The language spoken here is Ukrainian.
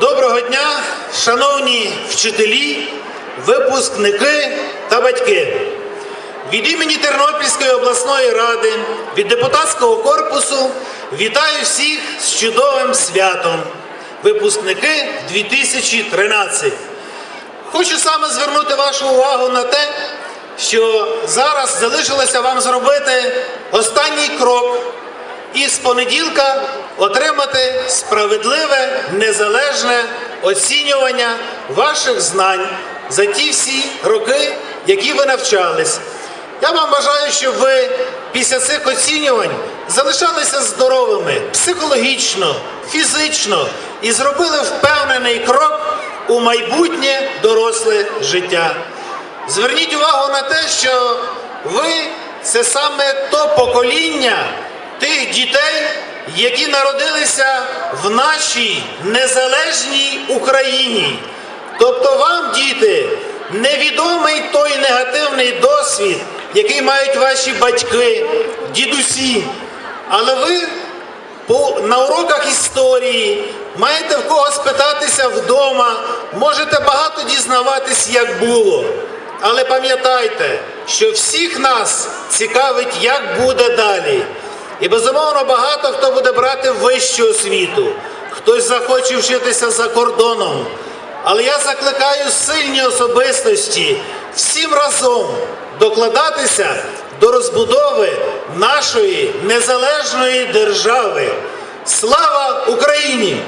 Доброго дня, шановні вчителі, випускники та батьки. Від імені Тернопільської обласної ради, від депутатського корпусу вітаю всіх з чудовим святом. Випускники 2013. Хочу саме звернути вашу увагу на те, що зараз залишилося вам зробити останній крок і з понеділка отримати справедливе, незалежне оцінювання ваших знань за ті всі роки, які ви навчались. Я вам бажаю, щоб ви після цих оцінювань залишалися здоровими психологічно, фізично і зробили впевнений крок у майбутнє доросле життя. Зверніть увагу на те, що ви це саме то покоління тих дітей, які народилися в нашій незалежній Україні. Тобто вам, діти, невідомий той негативний досвід, який мають ваші батьки, дідусі. Але ви на уроках історії маєте в кого спитатися вдома, можете багато дізнаватись, як було. Але пам'ятайте, що всіх нас цікавить, як буде далі. І безумовно багато хто буде брати вищу освіту, хтось захоче вчитися за кордоном. Але я закликаю сильні особистості всім разом докладатися до розбудови нашої незалежної держави. Слава Україні!